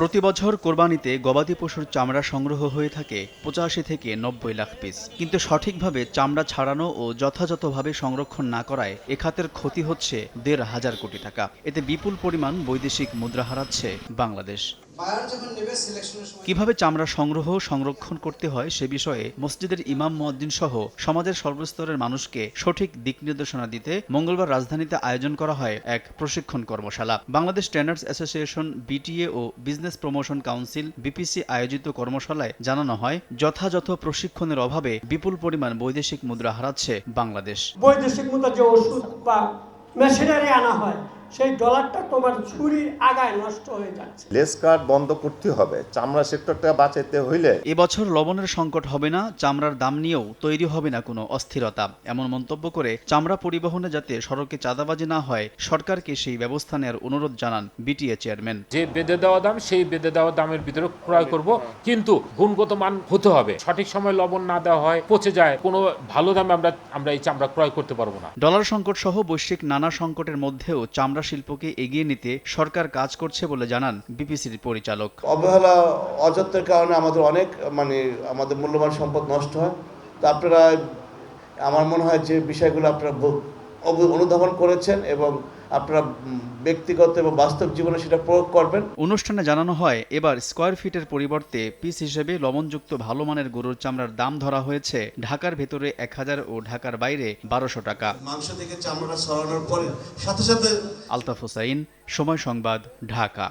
প্রতি বছর কোরবানিতে গবাদি পশুর চামড়া সংগ্রহ হয়ে থাকে পঁচাশি থেকে নব্বই লাখ পিস। কিন্তু সঠিকভাবে চামড়া ছাড়ানো ও যথাযথভাবে সংরক্ষণ না করায় এ খাতের ক্ষতি হচ্ছে দেড় হাজার কোটি টাকা। এতে বিপুল পরিমাণ বৈদেশিক মুদ্রা হারাচ্ছে বাংলাদেশ। বায়ার যখন নেবে সিলেকশনের সময় কীভাবে চামড়া সংগ্রহ সংরক্ষণ করতে হয় সে বিষয়ে মসজিদের ইমাম মুয়াজ্জিন সহ সমাজের সর্বস্তরের মানুষকে সঠিক দিক নির্দেশনা দিতে মঙ্গলবার রাজধানীতে আয়োজন করা হয় এক প্রশিক্ষণ কর্মশালা। বাংলাদেশ ট্রেনার্স অ্যাসোসিয়েশন বিটিএ ও বিজনেস প্রমোশন কাউন্সিল বিপিসি আয়োজিত কর্মশালায় জানানো হয় যথাযথ প্রশিক্ষণের অভাবে বিপুল পরিমাণ বৈদেশিক মুদ্রা হারাচ্ছে বাংলাদেশ। বৈদেশিক মুদ্রা যে ওষুধ বা মেশিনারি আনা হয় সেই ডলারটা তোমার ছুরির আগায় নষ্ট হয়ে যাচ্ছে। লেস কার্ড বন্ধ করতে হবে চামড়া সেক্টরটা বাঁচাইতে হইলে। এবছর লবণের সংকট হবে না চামড়ার দাম নিয়েও তৈরি হবে না কোনো অস্থিরতা। এমন মন্তব্য করে চামড়া পরিবহনে যাতে সড়কে চাঁদাবাজি না হয় সরকারকে সেই ব্যবস্থা নেওয়ার অনুরোধ জানান বিটিএ চেয়ারম্যান। যে বেঁধে দেওয়া দাম সেই বেঁধে দেওয়া দামের ভিতরে ক্রয় করব কিন্তু গুণগত মান হতে হবে। সঠিক সময় লবণ না দেওয়া হয় পচে যায় কোনো ভালো দামে আমরা আমরা এই চামড়া ক্রয় করতে পারব না। ডলার সংকট সহ বৈশ্বিক নানা সংকটের মধ্যেও চামড়া শিল্পকে এগিয়ে নিতে সরকার কাজ করছে বলে জানান বিপিসির পরিচালক। অবহেলা, অযত্নের কারণে আমাদের অনেক মানে আমাদের মূল্যবান সম্পদ নষ্ট হয়। তো আপনারা, আমার মনে হয় যে বিষয়গুলো আপনারা অনুধাবন করেছেন এবং আপনারা ব্যক্তিগত এবং বাস্তব জীবনে সেটা প্রয়োগ করবেন। অনুষ্ঠানে জানানো হয় এবার স্কোয়ার ফিটের পরিবর্তে পিস হিসেবে লবণযুক্ত ভালো মানের গরুর চামড়ার দাম ধরা হয়েছে ঢাকার ভেতরে এক হাজার ও ঢাকার বাইরে বারোশো টাকা। মাংস থেকে চামড়াটা সরানোর পরে সাথে সাথে আলতাফ হোসাইন সময় সংবাদ ঢাকা।